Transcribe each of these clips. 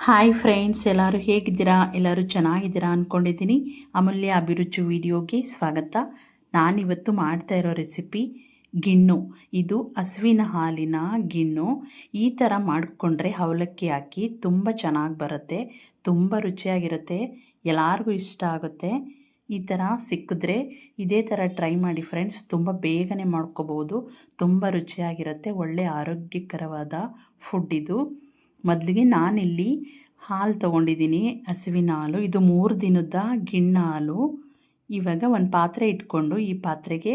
Hi friends ಎಲ್ಲರೂ ಹೇಗಿದ್ದೀರಾ? ಎಲ್ಲರೂ ಚೆನ್ನಾಗಿದ್ದೀರಾ ಅಂದ್ಕೊಂಡಿದ್ದೀನಿ ಅಮೂಲ್ಯ ಅಭಿರುಚಿ ವಿಡಿಯೋಗೆ ಸ್ವಾಗತ. ನಾನಿವತ್ತು ಮಾಡ್ತಾ ಇರೋ ರೆಸಿಪಿ ಗಿಣ್ಣು. ಇದು ಹಸುವಿನ ಹಾಲಿನ ಗಿಣ್ಣು. ಈ ಥರ ಮಾಡಿಕೊಂಡ್ರೆ ಅವಲಕ್ಕಿ ಹಾಕಿ ತುಂಬ ಚೆನ್ನಾಗಿ ಬರುತ್ತೆ, ತುಂಬ ರುಚಿಯಾಗಿರುತ್ತೆ, ಎಲ್ಲರಿಗೂ ಇಷ್ಟ ಆಗುತ್ತೆ. ಈ ಥರ ಸಿಕ್ಕಿದ್ರೆ ಇದೇ ಥರ ಟ್ರೈ ಮಾಡಿ ಫ್ರೆಂಡ್ಸ್ ತುಂಬ ಬೇಗನೆ ಮಾಡ್ಕೋಬೋದು. ತುಂಬ ರುಚಿಯಾಗಿರುತ್ತೆ. ಒಳ್ಳೆಯ ಆರೋಗ್ಯಕರವಾದ ಫುಡ್ ಇದು. ಮೊದಲಿಗೆ ನಾನಿಲ್ಲಿ ಹಾಲು ತೊಗೊಂಡಿದ್ದೀನಿ, ಹಸುವಿನ ಹಾಲು. ಇದು ಮೂರು ದಿನದ ಗಿಣ್ಣ ಹಾಲು. ಇವಾಗ ಒಂದು ಪಾತ್ರೆ ಇಟ್ಕೊಂಡು ಈ ಪಾತ್ರೆಗೆ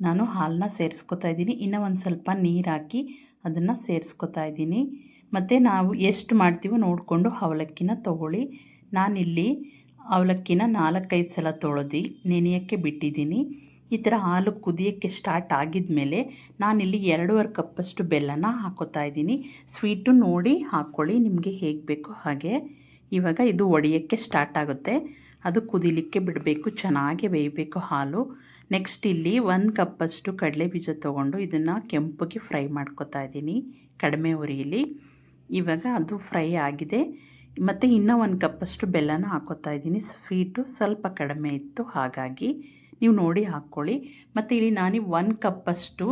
ನಾನು ಹಾಲನ್ನ ಸೇರಿಸ್ಕೊತಾ ಇದ್ದೀನಿ. ಇನ್ನೂ ಒಂದು ಸ್ವಲ್ಪ ನೀರು ಹಾಕಿ ಅದನ್ನು ಸೇರಿಸ್ಕೊತಾ ಇದ್ದೀನಿ. ಮತ್ತು ನಾವು ಎಷ್ಟು ಮಾಡ್ತೀವೋ ನೋಡಿಕೊಂಡು ಅವಲಕ್ಕಿನ ತೊಗೊಳ್ಳಿ. ನಾನಿಲ್ಲಿ ಅವಲಕ್ಕಿನ ನಾಲ್ಕೈದು ಸಲ ತೊಳೆದು ನೆನೆಯೋಕ್ಕೆ ಬಿಟ್ಟಿದ್ದೀನಿ. ಈ ಥರ ಹಾಲು ಕುದಿಯೋಕ್ಕೆ ಸ್ಟಾರ್ಟ್ ಆಗಿದ ಮೇಲೆ ನಾನಿಲ್ಲಿ ಎರಡೂವರೆ ಕಪ್ಪಷ್ಟು ಬೆಲ್ಲನ ಹಾಕೋತಾ ಇದ್ದೀನಿ. ಸ್ವೀಟು ನೋಡಿ ಹಾಕ್ಕೊಳ್ಳಿ ನಿಮಗೆ ಹೇಗೆ ಬೇಕೋ ಹಾಗೆ. ಇವಾಗ ಇದು ಒಡೆಯೋಕ್ಕೆ ಸ್ಟಾರ್ಟ್ ಆಗುತ್ತೆ. ಅದು ಕುದಿಲಿಕ್ಕೆ ಬಿಡಬೇಕು, ಚೆನ್ನಾಗಿ ಬೇಯಬೇಕು ಹಾಲು. ನೆಕ್ಸ್ಟ್ ಇಲ್ಲಿ ಒಂದು ಕಪ್ಪಷ್ಟು ಕಡಲೆ ಬೀಜ ತೊಗೊಂಡು ಇದನ್ನು ಕೆಂಪಗೆ ಫ್ರೈ ಮಾಡ್ಕೊತಾ ಇದ್ದೀನಿ, ಕಡಿಮೆ ಉರಿಯಲ್ಲಿ ಇವಾಗ ಅದು ಫ್ರೈ ಆಗಿದೆ. ಮತ್ತು ಇನ್ನೂ ಒಂದು ಕಪ್ಪಷ್ಟು ಬೆಲ್ಲನ ಹಾಕೋತಾ ಇದ್ದೀನಿ. ಸ್ವೀಟು ಸ್ವಲ್ಪ ಕಡಿಮೆ ಇತ್ತು, ಹಾಗಾಗಿ. ನೀವು ನೋಡಿ ಹಾಕ್ಕೊಳ್ಳಿ. ಮತ್ತು ಇಲ್ಲಿ ನಾನು ಒನ್ ಕಪ್ಪಷ್ಟು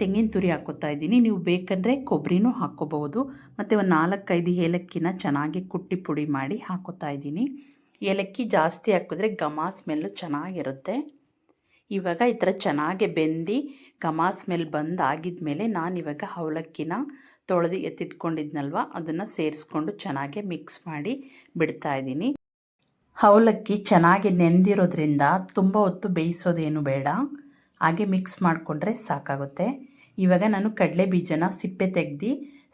ತೆಂಗಿನ ತುರಿ ಹಾಕೋತಾ ಇದ್ದೀನಿ. ನೀವು ಬೇಕಂದರೆ ಕೊಬ್ಬರಿನೂ ಹಾಕ್ಕೋಬಹುದು. ಮತ್ತು ಒಂದು ನಾಲ್ಕೈದು ಏಲಕ್ಕಿನ ಚೆನ್ನಾಗಿ ಕುಟ್ಟಿ ಪುಡಿ ಮಾಡಿ ಹಾಕೋತಾ ಇದ್ದೀನಿ. ಏಲಕ್ಕಿ ಜಾಸ್ತಿ ಹಾಕಿದ್ರೆ ಘಮ ಸ್ಮೆಲ್ಲು ಚೆನ್ನಾಗಿರುತ್ತೆ. ಇವಾಗ ಈ ಥರ ಚೆನ್ನಾಗಿ ಬೆಂದು ಘಮ ಸ್ಮೆಲ್ ಬಂದು ಆಗಿದ್ಮೇಲೆ ನಾನು ಇವಾಗ ಅವಲಕ್ಕಿನ ತೊಳೆದು ಎತ್ತಿಟ್ಕೊಂಡಿದ್ನಲ್ವ, ಅದನ್ನು ಸೇರಿಸ್ಕೊಂಡು ಚೆನ್ನಾಗಿ ಮಿಕ್ಸ್ ಮಾಡಿ ಬಿಡ್ತಾ ಇದ್ದೀನಿ. ಅವಲಕ್ಕಿ ಚೆನ್ನಾಗಿ ನೆಂದಿರೋದ್ರಿಂದ ತುಂಬ ಹೊತ್ತು ಬೇಯಿಸೋದೇನು ಬೇಡ. ಹಾಗೆ ಮಿಕ್ಸ್ ಮಾಡಿಕೊಂಡ್ರೆ ಸಾಕಾಗುತ್ತೆ. ಇವಾಗ ನಾನು ಕಡಲೆ ಬೀಜನ ಸಿಪ್ಪೆ ತೆಗ್ದು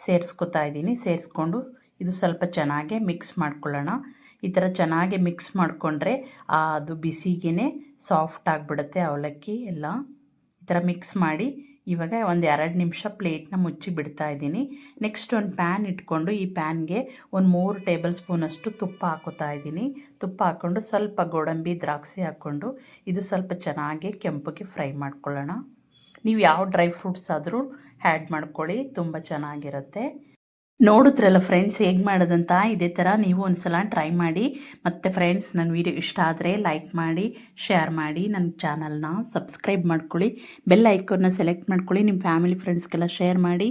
ಸೇರಿಸ್ಕೊತಾ ಇದ್ದೀನಿ. ಸೇರಿಸ್ಕೊಂಡು ಇದು ಸ್ವಲ್ಪ ಚೆನ್ನಾಗೆ ಮಿಕ್ಸ್ ಮಾಡ್ಕೊಳ್ಳೋಣ. ಈ ಥರ ಚೆನ್ನಾಗಿ ಮಿಕ್ಸ್ ಮಾಡಿಕೊಂಡ್ರೆ ಅದು ಬಿಸಿಗೇ ಸಾಫ್ಟ್ ಆಗಿಬಿಡುತ್ತೆ ಅವಲಕ್ಕಿ ಎಲ್ಲ. ಈ ಥರ ಮಿಕ್ಸ್ ಮಾಡಿ ಇವಾಗ ಒಂದು ಎರಡು ನಿಮಿಷ ಪ್ಲೇಟ್ನ ಮುಚ್ಚಿ ಬಿಡ್ತಾ ಇದ್ದೀನಿ. ನೆಕ್ಸ್ಟ್ ಒಂದು ಪ್ಯಾನ್ ಇಟ್ಕೊಂಡು ಈ ಪ್ಯಾನ್ಗೆ ಒಂದು ಮೂರು ಟೇಬಲ್ ಸ್ಪೂನಷ್ಟು ತುಪ್ಪ ಹಾಕೋತಾ ಇದ್ದೀನಿ. ತುಪ್ಪ ಹಾಕ್ಕೊಂಡು ಸ್ವಲ್ಪ ಗೋಡಂಬಿ, ದ್ರಾಕ್ಷಿ ಹಾಕ್ಕೊಂಡು ಇದು ಸ್ವಲ್ಪ ಚೆನ್ನಾಗಿ ಕೆಂಪಗೆ ಫ್ರೈ ಮಾಡ್ಕೊಳ್ಳೋಣ. ನೀವು ಯಾವ ಡ್ರೈ ಫ್ರೂಟ್ಸ್ ಆದರೂ ಆ್ಯಡ್ ಮಾಡ್ಕೊಳ್ಳಿ, ತುಂಬ ಚೆನ್ನಾಗಿರುತ್ತೆ. ನೋಡಿದ್ರಲ್ಲ ಫ್ರೆಂಡ್ಸ್ ಹೇಗೆ ಮಾಡೋದಂತ? ಇದೇ ಥರ ನೀವು ಒಂದು ಸಲ ಟ್ರೈ ಮಾಡಿ, ಮತ್ತು ಫ್ರೆಂಡ್ಸ್ ನನ್ನ ವೀಡಿಯೋ ಇಷ್ಟ ಆದರೆ ಲೈಕ್ ಮಾಡಿ ಶೇರ್ ಮಾಡಿ ನನ್ನ ಚಾನಲ್ನ ಸಬ್ಸ್ಕ್ರೈಬ್ ಮಾಡ್ಕೊಳ್ಳಿ ಬೆಲ್ ಐಕನ್ನ ಸೆಲೆಕ್ಟ್ ಮಾಡ್ಕೊಳ್ಳಿ ನಿಮ್ಮ ಫ್ಯಾಮಿಲಿ ಫ್ರೆಂಡ್ಸ್ಗೆಲ್ಲ ಶೇರ್ ಮಾಡಿ.